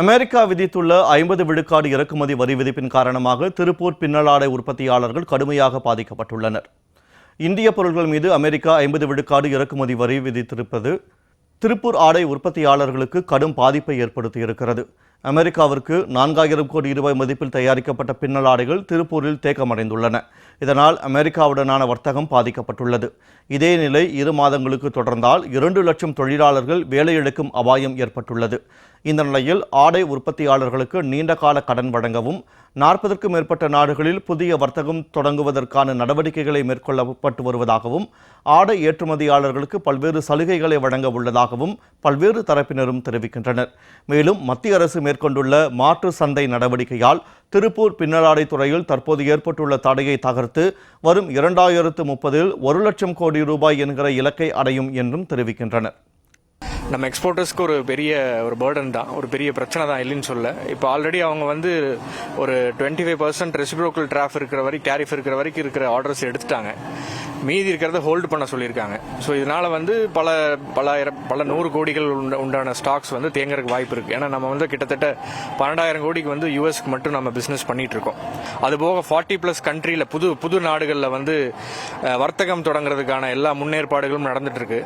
America விதித்துள்ள ஐம்பது விழுக்காடு இறக்குமதி வரி விதிப்பின் காரணமாக திருப்பூர் பின்னலாடை உற்பத்தியாளர்கள் கடுமையாக பாதிக்கப்பட்டுள்ளனர். இந்திய பொருட்கள் மீது அமெரிக்கா ஐம்பது விழுக்காடு இறக்குமதி வரி விதித்திருப்பது திருப்பூர் ஆடை உற்பத்தியாளர்களுக்கு கடும் பாதிப்பை ஏற்படுத்தியிருக்கிறது. அமெரிக்காவிற்கு நான்காயிரம் கோடி ரூபாய் மதிப்பில் தயாரிக்கப்பட்ட பின்னலாடைகள் திருப்பூரில் தேக்கமடைந்துள்ளன. இதனால் அமெரிக்காவுடனான வர்த்தகம் பாதிக்கப்பட்டுள்ளது. இதே நிலை இரு மாதங்களுக்கு தொடர்ந்தால் இரண்டு லட்சம் தொழிலாளர்கள் வேலையிழக்கும் அபாயம் ஏற்பட்டுள்ளது. இந்த நிலையில் ஆடை உற்பத்தியாளர்களுக்கு நீண்ட கால கடன் வழங்கவும் நாற்பதற்கும் மேற்பட்ட நாடுகளில் புதிய வர்த்தகம் தொடங்குவதற்கான நடவடிக்கைகளை மேற்கொள்ளப்பட்டு வருவதாகவும் ஆடை ஏற்றுமதியாளர்களுக்கு பல்வேறு சலுகைகளை வழங்க உள்ளதாகவும் பல்வேறு தரப்பினரும் தெரிவிக்கின்றனர். மேலும் மத்திய அரசு மேற்கொண்டுள்ள மாற்று சந்தை நடவடிக்கையால் திருப்பூர் பின்னலாடை துறையில் தற்போது ஏற்பட்டுள்ள தடையை தகர்த்து வரும் இரண்டாயிரத்து முப்பதில் ஒரு லட்சம் கோடி ரூபாய் என்கிற இலக்கை அடையும் என்றும் தெரிவிக்கின்றனர். நம்ம எக்ஸ்போர்ட்டர்ஸ்க்கு ஒரு பெரிய ஒரு பேர்டன் தான். ஒரு பெரிய பிரச்சனை தான் இல்லைன்னு சொல்ல. இப்போ ஆல்ரெடி அவங்க வந்து ஒரு twenty five percent reciprocal tariff இருக்கிற வரைக்கும் டேரிஃப் இருக்கிற வரைக்கும் இருக்கிற ஆர்டர்ஸ் எடுத்துட்டாங்க. மீதி இருக்கிறத ஹோல்டு பண்ண சொல்லியிருக்காங்க. ஸோ இதனால் வந்து பல பலாயிரம் பல நூறு கோடிகள் உண்டான ஸ்டாக்ஸ் வந்து தேங்கறதுக்கு வாய்ப்பு இருக்குது ஏன்னா நம்ம வந்து கிட்டத்தட்ட பன்னெண்டாயிரம் கோடிக்கு வந்து யூஎஸ்க்கு மட்டும் நம்ம பிஸ்னஸ் பண்ணிட்டு இருக்கோம். அதுபோக ஃபார்ட்டி ப்ளஸ் கண்ட்ரியில் புது புது நாடுகளில் வந்து வர்த்தகம் தொடங்குறதுக்கான எல்லா முன்னேற்பாடுகளும் நடந்துட்டு இருக்கு.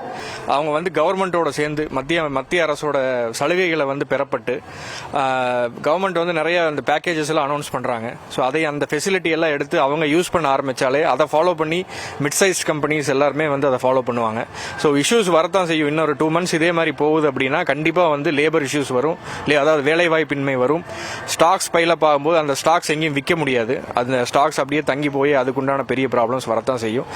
அவங்க வந்து கவர்மெண்ட்டோட சேர்ந்து மத்திய மத்திய அரசோட சலுகைகளை வந்து பெறப்பட்டு கவர்மெண்ட் வந்து நிறைய அந்த பேக்கேஜஸ் எல்லாம் அனௌன்ஸ் பண்றாங்க. ஸோ அதை அந்த ஃபெசிலிட்டி எல்லாம் எடுத்து அவங்க யூஸ் பண்ண ஆரம்பிச்சாலே அதை ஃபாலோ பண்ணி மிட் சைஸ் கம்பெனிஸ் எல்லாருமே வந்து அதை ஃபாலோ பண்ணுவாங்க. ஸோ இஷ்யூஸ் வரத்தான் செய்யும். இன்னொரு டூ மந்த்ஸ் இதே மாதிரி போகுது அப்படின்னா கண்டிப்பாக வந்து லேபர் இஷ்யூஸ் வரும். இல்லை அதாவது வேலை வாய்ப்பின்மை வரும் ஸ்டாக்ஸ் பைலப் ஆகும்போது அந்த ஸ்டாக்ஸ் எங்கேயும் விற்க முடியாது. அந்த ஸ்டாக்ஸ் அப்படியே தங்கி போய் அதுக்குண்டான பெரிய ப்ராப்ளம்ஸ் வரத்தான் செய்யும்.